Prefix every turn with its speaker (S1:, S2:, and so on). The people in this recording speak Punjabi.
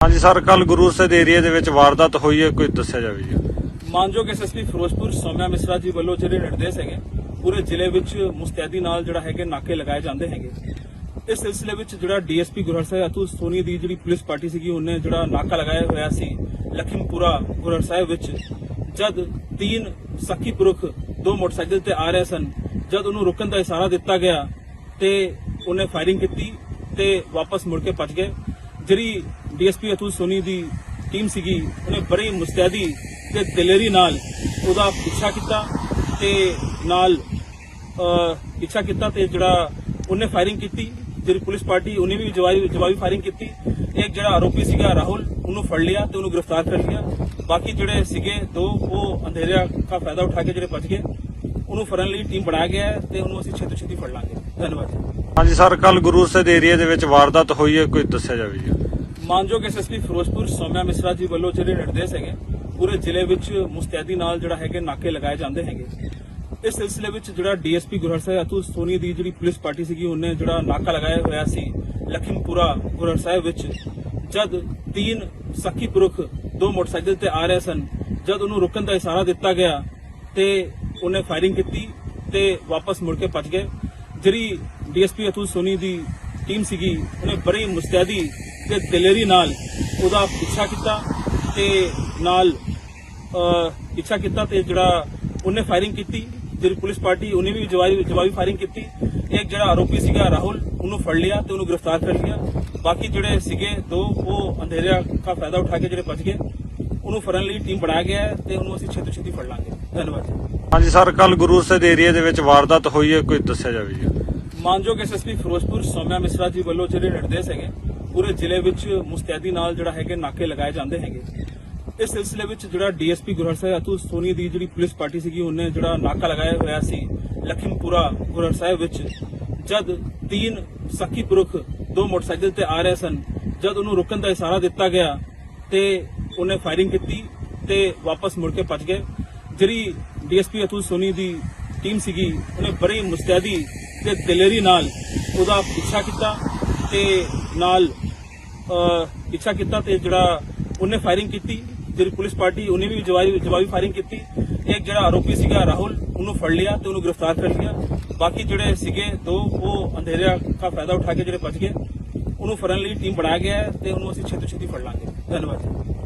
S1: ਹਾਂਜੀ ਸਰ ਕੱਲ ਗੁਰੂ ਸਾਹਿਬ ਏਰੀਆ ਦੇ ਵਿੱਚ ਵਾਰਦਾਤ ਹੋਈ ਹੈ, ਕੋਈ ਦੱਸਿਆ ਜਾਵੇ ਜੀ।
S2: ਮਾਨਯੋਗ ਐਸਐਸਪੀ ਫਿਰੋਜ਼ਪੁਰ ਸੋਮਿਆ ਮਿਸਰਾ ਜੀ ਵੱਲੋਂ ਜਿਹੜੇ ਨਿਰਦੇਸ਼ ਹੈਗੇ, ਪੂਰੇ ਜ਼ਿਲ੍ਹੇ ਵਿੱਚ ਮੁਸਤੈਦੀ ਨਾਲ ਜਿਹੜਾ ਹੈਗੇ ਨਾਕੇ ਲਗਾਏ ਜਾਂਦੇ ਹੈਗੇ। ਇਸ ਸਿਲਸਿਲੇ ਵਿੱਚ ਜਿਹੜਾ ਡੀਐਸਪੀ ਗੁਰਹਰ ਸਾਹਿਬ, ਅਤੁਲ ਸੋਨੀ ਦੀ ਜਿਹੜੀ ਪੁਲਿਸ ਪਾਰਟੀ ਸੀਗੀ, ਉਹਨੇ ਜਿਹੜਾ ਨਾਕਾ ਲਗਾਇਆ ਹੋਇਆ ਸੀ, ਲਖੀਮਪੁਰਾ ਗੁਰਹਰ ਸਾਹਿਬ ਵਿੱਚ। ਜਦ ਤਿੰਨ ਸਖੀ ਪੁਰਖ ਦੋ ਮੋਟਰਸਾਈਕਲ ਤੇ ਆ ਰਹੇ ਸਨ, ਜਦ ਉਹਨੂੰ ਰੁਕਣ ਦਾ ਇਸ਼ਾਰਾ ਦਿੱਤਾ ਗਿਆ ਤੇ ਉਹਨੇ ਫਾਇਰਿੰਗ ਕੀਤੀ ਤੇ ਵਾਪਸ ਮੁੜ ਕੇ ਭੱਜ ਗਏ। ਜਿਹੜੀ ਡੀਐਸਪੀ ਅਤੁਲ ਸੋਨੀ ਦੀ ਟੀਮ ਸੀਗੀ, ਉਹਨੇ ਬੜੀ ਮੁਸਤੈਦੀ ਤੇ ਦਲੇਰੀ ਨਾਲ ਉਹਦਾ ਪਿੱਛਾ ਕੀਤਾ ਤੇ ਨਾਲ ਪਿੱਛਾ ਕੀਤਾ ਤੇ ਜਿਹੜਾ ਉਹਨੇ ਫਾਇਰਿੰਗ ਕੀਤੀ, ਜਿਹੜੀ ਪੁਲਿਸ ਪਾਰਟੀ, ਉਹਨੇ ਵੀ ਜਵਾਬੀ ਜਵਾਬੀ ਫਾਇਰਿੰਗ ਕੀਤੀ। ਇੱਕ ਜਿਹੜਾ ਆਰੋਪੀ ਸੀਗਾ ਰਾਹੁਲ, ਉਹਨੂੰ ਫੜ ਲਿਆ ਤੇ ਉਹਨੂੰ ਗ੍ਰਿਫਤਾਰ ਕਰ ਲਿਆ। ਬਾਕੀ ਜਿਹੜੇ ਸੀਗੇ ਦੋ, ਉਹ ਅੰਧੇਰਿਆ ਦਾ ਫਾਇਦਾ ਉਠਾ ਕੇ ਜਿਹੜੇ ਬਚ ਗਏ, ਉਹਨੂੰ ਫੜਨ ਲਈ ਟੀਮ ਬਣਾਇਆ ਗਿਆ ਹੈ ਤੇ ਉਹਨੂੰ ਅਸੀਂ ਛੇਤੀ ਛੇਤੀ ਫੜ ਲਾਂਗੇ। ਧੰਨਵਾਦ ਜੀ।
S1: ਹਾਂਜੀ ਸਰ ਕੱਲ ਗੁਰੂ ਸਾਹਿਬ ਏਰੀਆ ਦੇ ਵਿੱਚ ਵਾਰਦਾਤ ਹੋਈ ਹੈ, ਕੋਈ ਦੱਸਿਆ ਜਾਵੇ ਜੀ।
S2: ਮਾਨਯੋਗ ਐਸਐਸਪੀ ਫਿਰੋਜ਼ਪੁਰ ਸੌਮਿਆ ਮਿਸਰਾ ਜੀ ਵੱਲੋਂ ਜਿਹੜੇ ਨਿਰਦੇਸ਼ ਹੈਗੇ, ਪੂਰੇ ਜ਼ਿਲ੍ਹੇ ਵਿੱਚ ਮੁਸਤੈਦੀ ਨਾਲ ਜਿਹੜਾ ਹੈਗੇ ਨਾਕੇ ਲਗਾਏ ਜਾਂਦੇ ਹੈਗੇ। ਇਸ ਸਿਲਸਿਲੇ ਵਿੱਚ ਜਿਹੜਾ ਡੀਐਸਪੀ ਗੁਰਹਰ ਅਤੁਲ ਸੋਨੀ ਦੀ ਜਿਹੜੀ ਪੁਲਿਸ ਪਾਰਟੀ ਸੀਗੀ, ਉਹਨੇ ਜਿਹੜਾ ਨਾਕਾ ਲਗਾਇਆ ਹੋਇਆ ਸੀ, ਲਖੀਮਪੁਰਾ ਗੁਰਹਰ ਵਿੱਚ। ਜਦ ਤਿੰਨ ਸਖੀ ਪੁਰਖ ਦੋ ਮੋਟਰਸਾਈਕਲ ਤੇ ਆ ਰਹੇ ਸਨ, ਜਦ ਉਹਨੂੰ ਰੁਕਣ ਦਾ ਇਸ਼ਾਰਾ ਦਿੱਤਾ ਗਿਆ ਤੇ ਉਹਨੇ ਫਾਇਰਿੰਗ ਕੀਤੀ ਤੇ ਵਾਪਸ ਮੁੜ ਕੇ ਭੱਜ ਗਏ। ਜਿਹੜੀ ਡੀਐਸਪੀ ਅਤੁਲ ਸੋਨੀ ਦੀ ਟੀਮ ਸੀਗੀ ਉਹਨੇ ਬੜੀ ਮੁਸਤੈਦੀ ਤੇ ਦਲੇਰੀ ਨਾਲ ਉਹਦਾ ਪਿੱਛਾ ਕੀਤਾ ਤੇ ਨਾਲ ਅਹ, ਪਿੱਛਾ ਕੀਤਾ ਤੇ ਜਿਹੜਾ ਉਹਨੇ ਫਾਇਰਿੰਗ ਕੀਤੀ ਜਿਹੜੀ ਪੁਲਿਸ ਪਾਰਟੀ ਉਹਨੇ ਵੀ ਜਵਾਬੀ ਜਵਾਬੀ ਫਾਇਰਿੰਗ ਕੀਤੀ। ਇੱਕ ਜਿਹੜਾ ਆਰੋਪੀ ਸੀਗਾ ਰਾਹੁਲ ਉਹਨੂੰ ਫੜ ਲਿਆ ਤੇ ਉਹਨੂੰ ਗ੍ਰਿਫਤਾਰ ਕਰ ਲਿਆ। ਬਾਕੀ ਜਿਹੜੇ ਸੀਗੇ ਦੋ ਉਹ ਅੰਧੇਰਿਆ ਦਾ ਫਾਇਦਾ ਉਠਾ ਕੇ ਜਿਹੜੇ ਬਚ ਗਏ। ਉਹਨੂੰ ਫੜਨ ਲਈ ਟੀਮ ਬਣਾਇਆ ਗਿਆ ਹੈ ਤੇ ਉਹਨੂੰ ਅਸੀਂ ਛੇਤੀ ਛੇਤੀ ਫੜ ਲਾਂਗੇ। ਧੰਨਵਾਦ ਜੀ।
S1: ਹਾਂਜੀ ਸਰ ਕੱਲ ਗੁਰੂ ਸਾਹਿਬ ਏਰੀਆ ਦੇ ਵਿੱਚ ਵਾਰਦਾਤ ਹੋਈ ਹੈ ਕੋਈ ਦੱਸਿਆ ਜਾਵੇ ਜੀ?
S2: ਮਾਨਯੋਗ ਐਸਐਸਪੀ ਫਿਰੋਜ਼ਪੁਰ ਸੌਮਿਆ ਮਿਸਰਾ ਜੀ ਵੱਲੋਂ ਜਿਹੜੇ ਨਿਰਦੇਸ਼ ਹੈਗੇ ਪੂਰੇ ਜ਼ਿਲ੍ਹੇ ਵਿੱਚ ਮੁਸਤੈਦੀ ਨਾਲ ਜਿਹੜਾ ਹੈਗੇ ਨਾਕੇ ਲਗਾਏ ਜਾਂਦੇ ਹੈਗੇ। ਇਸ ਸਿਲਸਿਲੇ ਵਿੱਚ ਜਿਹੜਾ ਡੀਐਸਪੀ ਗੁਰਹਰ ਸਾਹਿਬ ਅਤੁਲ ਸੋਨੀ ਦੀ ਜਿਹੜੀ ਪੁਲਿਸ ਪਾਰਟੀ ਸੀਗੀ ਉਹਨੇ ਜਿਹੜਾ ਨਾਕਾ ਲਗਾਇਆ ਹੋਇਆ ਸੀ ਲਖੀਮਪੁਰਾ ਗੁਰਹਰ ਸਾਹਿਬ ਵਿੱਚ ਜਦ ਤਿੰਨ ਸਖੀ ਪੁਰਖ ਦੋ ਮੋਟਰਸਾਈਕਲ ਤੇ ਆ ਰਹੇ ਸਨ ਜਦ ਉਹਨੂੰ ਰੁਕਣ ਦਾ ਇਸ਼ਾਰਾ ਦਿੱਤਾ ਗਿਆ ਤੇ ਉਹਨੇ ਫਾਇਰਿੰਗ ਕੀਤੀ ਤੇ ਵਾਪਸ ਮੁੜ ਕੇ ਭੱਜ ਗਏ। ਜਿਹੜੀ ਡੀਐਸਪੀ ਅਤੁਲ ਸੋਨੀ ਦੀ ਟੀਮ ਸੀਗੀ, ਉਹਨੇ ਬੜੀ ਮੁਸਤੈਦੀ ਤੇ ਦਲੇਰੀ ਨਾਲ ਉਹਦਾ ਪਿੱਛਾ ਕੀਤਾ ਤੇ ਨਾਲ ਪਿੱਛਾ ਕੀਤਾ ਤੇ ਜਿਹੜਾ ਉਹਨੇ ਫਾਇਰਿੰਗ ਕੀਤੀ, ਜਿਹੜੀ ਪੁਲਿਸ ਪਾਰਟੀ ਉਹਨੇ ਵੀ ਜਵਾਬੀ ਜਵਾਬੀ ਫਾਇਰਿੰਗ ਕੀਤੀ। ਇੱਕ ਜਿਹੜਾ ਆਰੋਪੀ ਸੀਗਾ ਰਾਹੁਲ, ਉਹਨੂੰ ਫੜ ਲਿਆ ਤੇ ਉਹਨੂੰ ਗ੍ਰਿਫਤਾਰ ਕਰ ਲਿਆ। ਬਾਕੀ ਜਿਹੜੇ ਸੀਗੇ, ਦੋ ਉਹ ਅੰਧੇਰਿਆ ਦਾ ਫਾਇਦਾ ਉਠਾ ਕੇ ਜਿਹੜੇ ਬਚ ਗਏ, ਉਹਨੂੰ ਫੜਨ ਲਈ ਟੀਮ ਬਣਾਇਆ ਗਿਆ ਹੈ ਤੇ ਉਹਨੂੰ ਅਸੀਂ ਛੇਤੀ ਛੇਤੀ ਫੜ ਲਾਂਗੇ। ਧੰਨਵਾਦ ਜੀ।